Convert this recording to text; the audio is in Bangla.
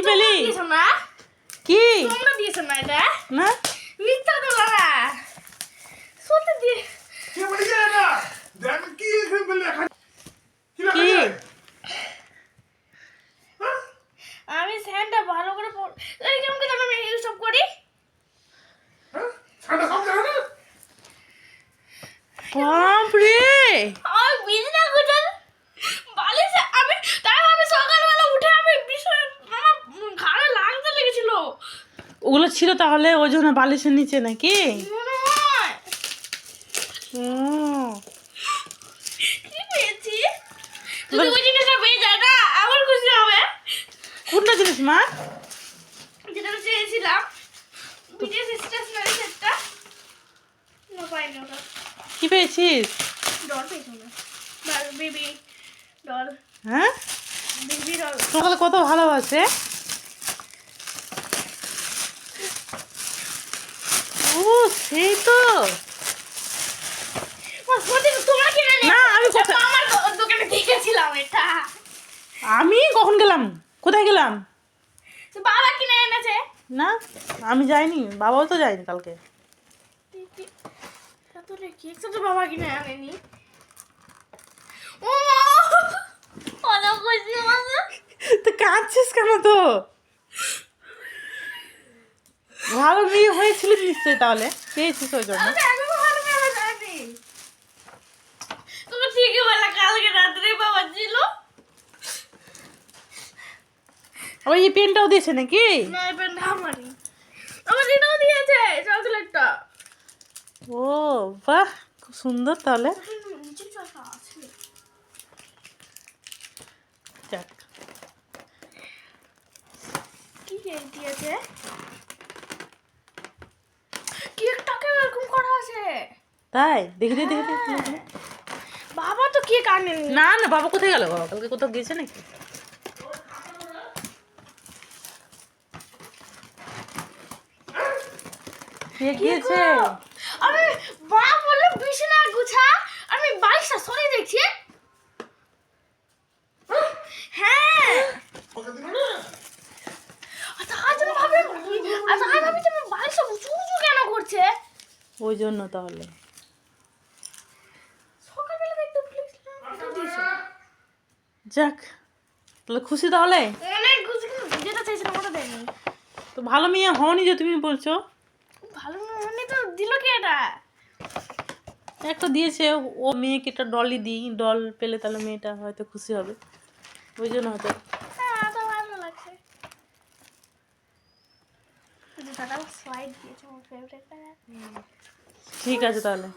পেলি? দিয়েছ না? কি? তোমরা দিয়েছ না এটা? না? মিথ্যা তো না সত্যি দিয়ে কে বলি না দেখ কি এখানে এখন কি কি? আমি স্যান্ডটা ভালো করে পড় এই কেমন করে আমি এইসব করি? হ্যাঁ? ঠান্ডা সব জানো না? বাপরে আর বিছনা গুটাল বালিশে আমি তাই আমি সকালবেলা উঠে আমি বিষয় আমার ঘাড়ে লাগতে লেগেছিল ওগুলো ছিল তাহলে ওই জন্য বালিশের নিচে নাকি? কোনটা জিনিস মা? যেটা চেয়েছিলাম। কি পেয়েছিস? হ্যাঁ? তোমাকে কত ভালোবাসে ও সেই তো না, আমি। আমার দোকানে দেখেছিলাম এটা আমি কখন গেলাম কোথায় গেলাম বাবা কিনে এনেছে না আমি যাইনি বাবাও তো যায়নি কালকে তো বাবা কিনে আনেনি ও তো কাঁদছিস কেন তো ভালো মেয়ে হয়েছিল নিশ্চয়ই তাহলে। পেয়েছিস ওই জন্য। আবার এই পেনটাও দিয়েছে নাকি? না এই পেনটা আমারই। আমার এটাও দিয়েছে চকলেটটা। ও বাহ খুব সুন্দর তাহলে। যাক। কি দিয়েছে কেকটাকে এরকম করা আছে তাই? দেখে দেখে দে, বাবা তো কেক কানে না না বাবা কোথায় গেল? বাবা কালকে কোথাও গেছে নাকি? কে গিয়েছে? আমি মা বলল বিছানা গুছা আমি বাইশটা সরে দেখছি। হ্যাঁ? আচ্ছা আজ আমি ভাবলাম আচ্ছা আজ আমি তুমি বাইশটা উঁচু উঁচু কেন করছে? ওই জন্য তাহলে সকালবেলা একটু প্লিজ দিয়েছ যাক তাহলে খুশি তাহলে? অনেক গুছি যেটা চাইছিলাম ওটা দেয়নি। তো ভালো মেয়ে হওনি যে তুমি বলছো? ভালো মনে তো দিল কি এটা? একটা দিয়েছে ও মেয়েকে একটা ডলই দিই ডল পেলে তাহলে মেয়েটা হয়তো খুশি হবে। ওই জন্য হয়তো। হ্যাঁ ঠিক আছে তাহলে।